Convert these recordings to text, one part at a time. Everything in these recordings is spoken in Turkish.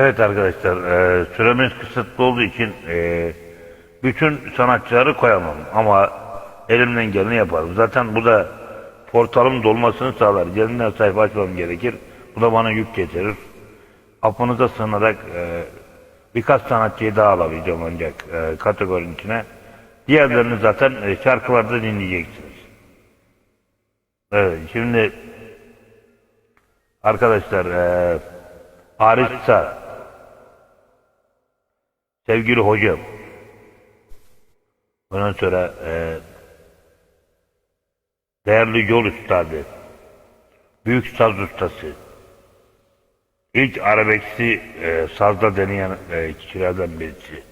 Evet arkadaşlar, e, süremiz kısıtlı olduğu için e, bütün sanatçıları koyamam ama elimden geleni yaparım. Zaten bu da portalım dolmasını sağlar. Yeniden sayfa açmam gerekir. Bu da bana yük getirir. Affınıza sığınarak e, birkaç sanatçıyı daha alabileceğim ancak kategorinin içine. Diğerlerini zaten e, şarkılarda dinleyeceksiniz. Evet, şimdi arkadaşlar e, Arif Sağ, sevgili hocam, ondan sonra e, değerli yol üstadı, büyük saz ustası, ilk arabeksi e, sazda deneyen e, kişilerden birisi.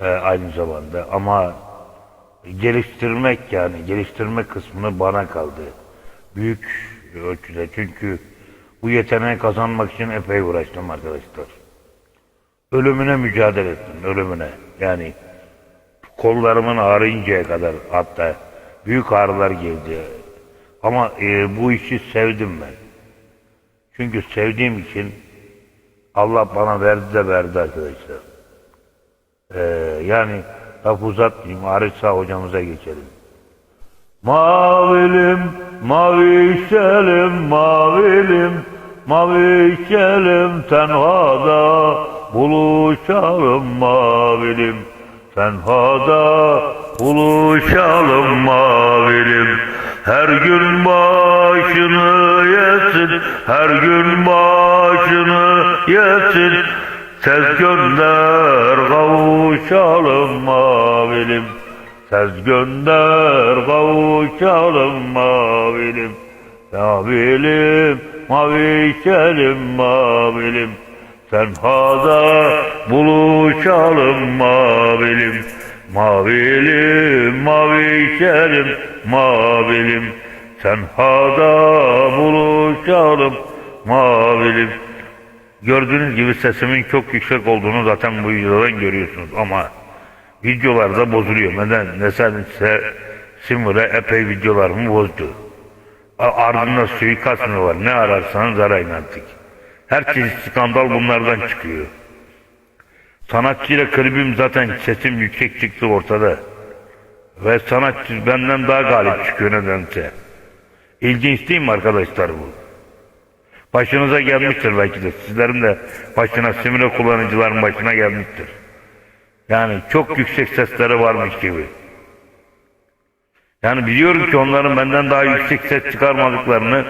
E, aynı zamanda ama geliştirmek yani geliştirme kısmını bana kaldı. Büyük ölçüde çünkü bu yeteneği kazanmak için epey uğraştım arkadaşlar. Ölümüne mücadele ettim, ölümüne. Yani kollarımın ağrıyıncaya kadar hatta büyük ağrılar geldi. Ama e, bu işi sevdim ben. Çünkü sevdiğim için Allah bana verdi de verdi arkadaşlar. Ee, yani laf uzatmayayım Arif Sağ hocamıza geçelim. Mavilim, mavişelim, mavilim, mavişelim tenhada buluşalım mavilim. Tenhada buluşalım mavilim. Her gün başını yesin, her gün başını yesin. Tez gönder kavuşalım mavilim. Tez gönder kavuşalım mavilim. Mavilim, mavişelim mavilim. Tenhada buluşalım mavilim. Mavilim, mavişelim mavilim. Tenhada buluşalım mavilim. Gördüğünüz gibi sesimin çok yüksek olduğunu zaten bu videodan görüyorsunuz ama videolarda bozuluyor. Neden? Nedense Simur'a epey videolarımı bozdu. Ardında suikast mı var? Ne ararsanız arayın artık. Her çeşit skandal bunlardan çıkıyor. Sanatçıyla klibim zaten sesim yüksek çıktı ortada. Ve sanatçı benden daha galip çıkıyor nedense. İlginç değil mi arkadaşlar bu? Başınıza gelmiştir belki de. Sizlerin de başına simüle kullanıcıların başına gelmiştir. Yani çok yüksek sesleri varmış gibi. Yani biliyorum ki onların benden daha yüksek ses çıkarmadıklarını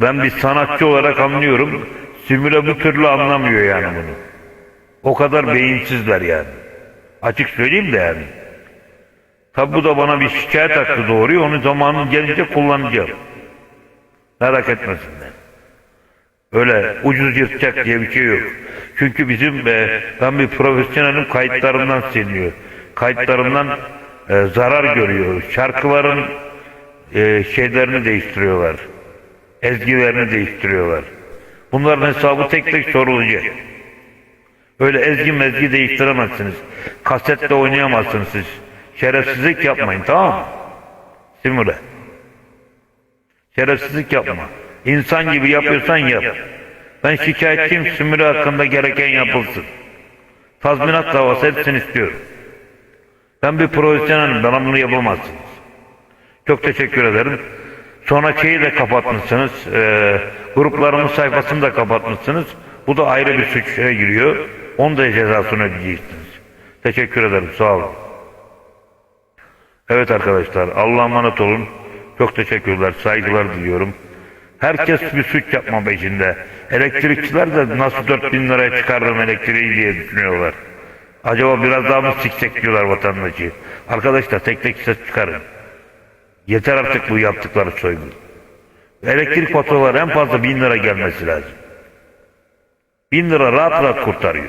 ben bir sanatçı olarak anlıyorum. Simüle bu türlü anlamıyor yani bunu. O kadar beyinsizler yani. Açık söyleyeyim de yani. Tabi bu da bana bir şikayet hakkı doğuruyor. Onu zamanın gelince kullanacağım. Merak etmesinler. Öyle ucuz yırtacak diye bir şey yok. Çünkü bizim e, ben bir profesyonelim kayıtlarımdan siliniyor. Kayıtlarımdan e, zarar görüyor. Şarkıların e, şeylerini değiştiriyorlar. Ezgilerini değiştiriyorlar. Bunların hesabı tek tek sorulacak. Öyle ezgi mezgi değiştiremezsiniz. Kasetle oynayamazsınız siz. Şerefsizlik yapmayın tamam mı? Simule. Şerefsizlik yapma. İnsan gibi yapıyorsan yap. Ben şikayetçiyim Simule hakkında gereken yapılsın. Tazminat davası hepsini istiyorum. Ben bir profesyonelim. Bana bunu yapamazsınız. Çok teşekkür ederim. Sonra şeyi de kapatmışsınız. E, gruplarımın sayfasını da kapatmışsınız. Bu da ayrı bir suça giriyor. Onu da cezasını ödeyeceksiniz. Teşekkür ederim. Sağ olun. Evet arkadaşlar. Allah'a emanet olun. Çok teşekkürler. Saygılar diliyorum. Herkes bir suç yapma peşinde. Elektrikçiler de nasıl 4000 liraya çıkardım elektriği diye düşünüyorlar. Acaba biraz daha mı sikecek diyorlar vatandaşı. Arkadaşlar tek tek ses çıkarın. Yeter artık bu yaptıkları soygun. Elektrik faturaları en fazla bin lira gelmesi lazım. Bin lira rahat rahat kurtarıyor.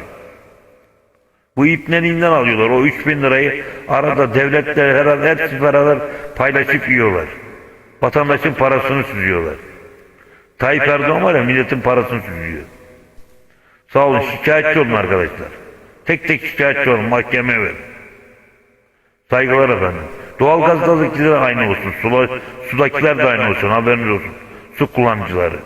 Bu ipneliğinden alıyorlar. O üç bin lirayı arada devletle herhalde hepsi beraber paylaşıp yiyorlar. Vatandaşın parasını süzüyorlar. Tayyip Erdoğan var ya milletin parasını süzüyor. Sağ olun şikayetçi olun arkadaşlar. Tek tek şikayetçi olun mahkemeye verin. Saygılar efendim. Doğalgazdakiler aynı olsun. Sudakiler de aynı olsun. Haberiniz olsun. Su kullanıcıları.